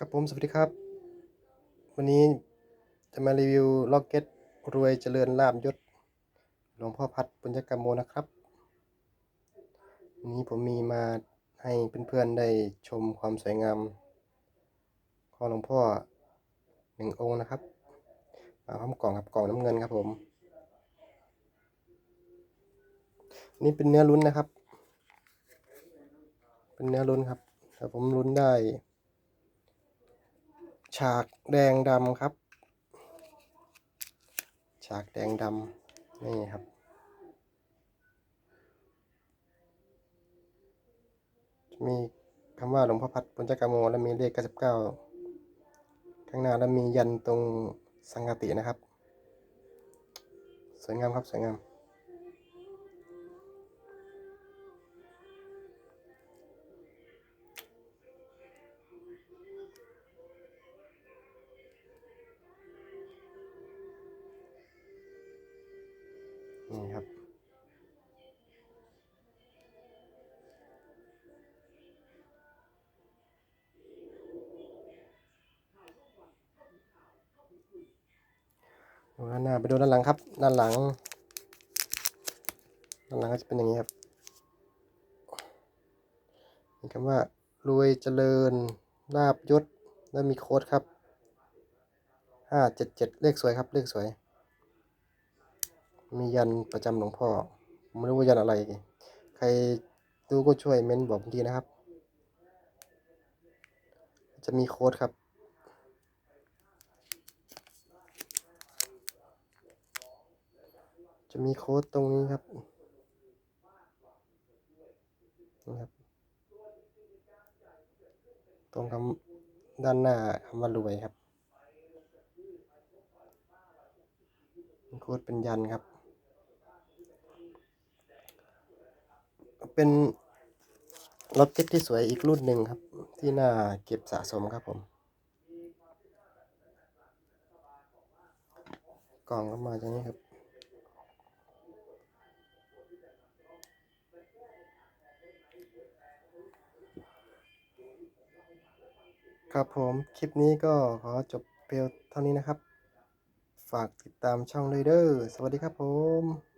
ครับผมสวัสดีครับ วันนี้จะมารีวิวล็อกเก็ตรวยเจริญลาบยศหลวงพ่อพัดปุญญกรรมโมนะครับวันนี้ผมมีมาให้เพื่อนๆได้ชมความสวยงามของหลวงพ่อหนึ่งองค์นะครับมาพร้อมกล่องครับกล่องน้ำเงินครับผม นี่เป็นเนื้อลุ้นนะครับ เป็นเนื้อลุ้นครับแต่ผมลุ้นได้ ฉากแดงดำครับ ฉากแดงดำนี่ครับ มีคำว่าหลวงพ่อพัดปุญจกรรมโมแล้วมีเลข 99 ข้างหน้าแล้วมียันตรงสังกตินะครับ สวยงามครับ สวยงาม นี่ครับ ดูด้านหน้าไปดูด้านหลังครับ ด้านหลัง ด้านหลังก็จะเป็นอย่างนี้ครับมีคำว่ารวยเจริญลาบยศ แล้วมีโค้ดครับห้าเจ็ดเจ็ดเลขสวยครับ เลขสวย มียันประจำหลวงพ่อไม่รู้ว่ายันอะไร ใครดูก็ช่วยเม้นบอกผมทีนะครับ จะมีโค้ดครับจะมีโค้ดตรงนี้ครับนี่ครับ ตรงคำด้านหน้าคำว่ารวยครับ โค้ดเป็นยันครับ เป็นรถเจ็ตที่สวยอีกรุ่นหนึ่งครับ ที่น่าเก็บสะสมครับผมกล่องก็มาจากนี้ครับครับผม คลิปนี้ก็ขอจบเพียงเท่านี้นะครับ ฝากติดตามช่องเลยเด้อสวัสดีครับผม